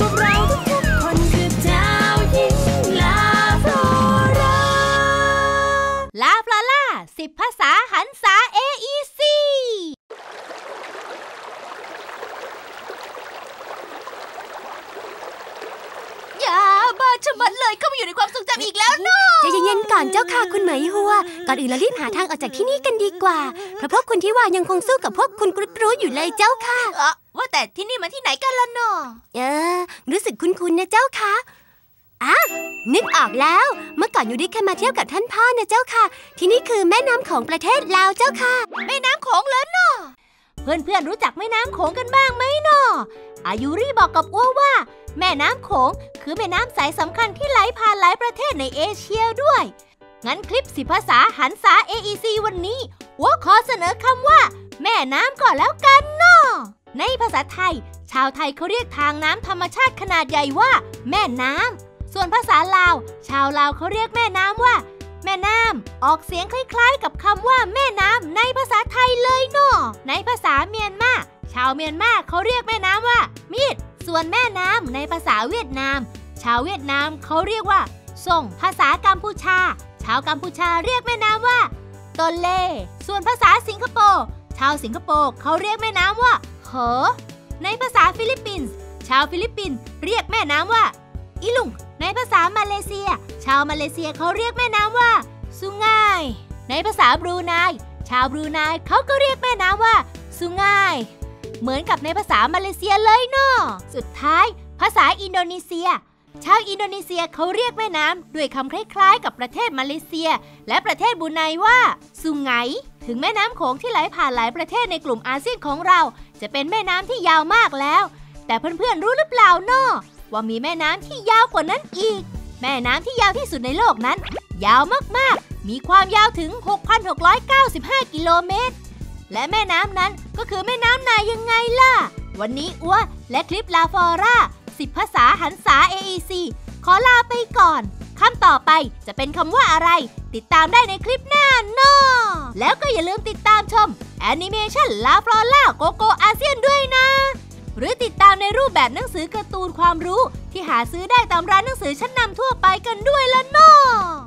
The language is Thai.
ลาฟลอราลาฟลาล่าสิบภาษาหันษา AEC อย่าบ้าชะมัดเลยเข้ามาอยู่ในความทรงจำอีกแล้วเนาะ ใจเย็นๆก่อนเจ้าค่ะคุณเหมยหัว ก่อนอื่นเรารีบหาทางออกจากที่นี่กันดีกว่า เพราะพวกคุณที่ว่ายังคงสู้กับพวกคุณกรุดรู้อยู่เลยเจ้าค่ะ เออว่าแต่ที่นี่มันที่ไหนกันล่ะเนาะเออ รู้สึกคุ้นๆนะเจ้าค่ะอะนึกออกแล้ว เมื่อก่อนยูริเคยมาเที่ยวกับท่านพ่อนะเจ้าค่ะ ที่นี่คือแม่น้ำของประเทศลาวเจ้าค่ะ แม่น้ำโขงเลยเนาะเพื่อนๆรู้จักแม่น้ำโขงกันบ้างไหมเนาะอายุรีบอกกับอ้วว่า แม่น้ำโขงคือแม่น้ำสายสำคัญที่ไหลผ่านหลายประเทศในเอเชียด้วย งั้นคลิปสิภาษาหันษา AEC วันนี้อ้วขอเสนอคำว่า แม่น้ำก่อนแล้วกันเนาะในภาษาไทย ชาวไทยเขาเรียกทางน้ำธรรมชาติขนาดใหญ่ว่า แม่น้ำ ส่วนภาษาลาว ชาวลาวเขาเรียกแม่น้ำว่า แม่น้ำ ออกเสียงคล้ายๆ กับคำว่า แม่น้ำในภาษาไทยเลยเนาะในภาษาเมียนมา ชาวเมียนมาเขาเรียกแม่น้ำว่ามีด ส่วนแม่น้ำในภาษาเวียดนาม ชาวเวียดนามเขาเรียกว่า ส่งภาษากัมพูชา ชาวกัมพูชาเรียกแม่น้ำว่าตนเล่ส่วนภาษาสิงคโปร์ชาวสิงคโปร์เขาเรียกแม่น้ำว่าเหอในภาษาฟิลิปปินส์ชาวฟิลิปปินส์เรียกแม่น้ำว่าอีลุงในภาษามาเลเซีย ชาวมาเลเซียเขาเรียกแม่น้ำว่าสุง่าย ในภาษาบรูไนชาวบรูไนเขาก็เรียกแม่น้ำว่าสุง่าย เหมือนกับในภาษามาเลเซียเลยเนาะสุดท้าย ภาษาอินโดนีเซีย ชาวอินโดนีเซียเขาเรียกแม่น้ำด้วยคำคล้ายๆ กับประเทศมาเลเซีย และประเทศบรูไนว่าสุไงถึงแม่น้ำโขงที่ไหลผ่านหลายประเทศในกลุ่มอาเซียนของเรา จะเป็นแม่น้ำที่ยาวมากแล้ว แต่เพื่อนๆรู้หรือเปล่าเนาะว่ามีแม่น้ำที่ยาวกว่านั้นอีก แม่น้ำที่ยาวที่สุดในโลกนั้น ยาวมากๆ มีความยาวถึง 6,695 กิโลเมตร และแม่น้ำนั้นก็คือแม่น้ำ ไงล่ะ วันนี้อ้วและคลิปลาฟอร่า10ภาษาหันษา AEC ขอลาไปก่อนคำต่อไปจะเป็นคำว่าอะไร ติดตามได้ในคลิปหน้าเนอะแล้วก็อย่าลืมติดตามชมแอนิเมชันลาฟลอล่าโกโกอาเซียนด้วยนะ หรือติดตามในรูปแบบหนังสือการ์ตูนความรู้ที่หาซื้อได้ตามร้านหนังสือชั้นนำทั่วไปกันด้วยละเนาะ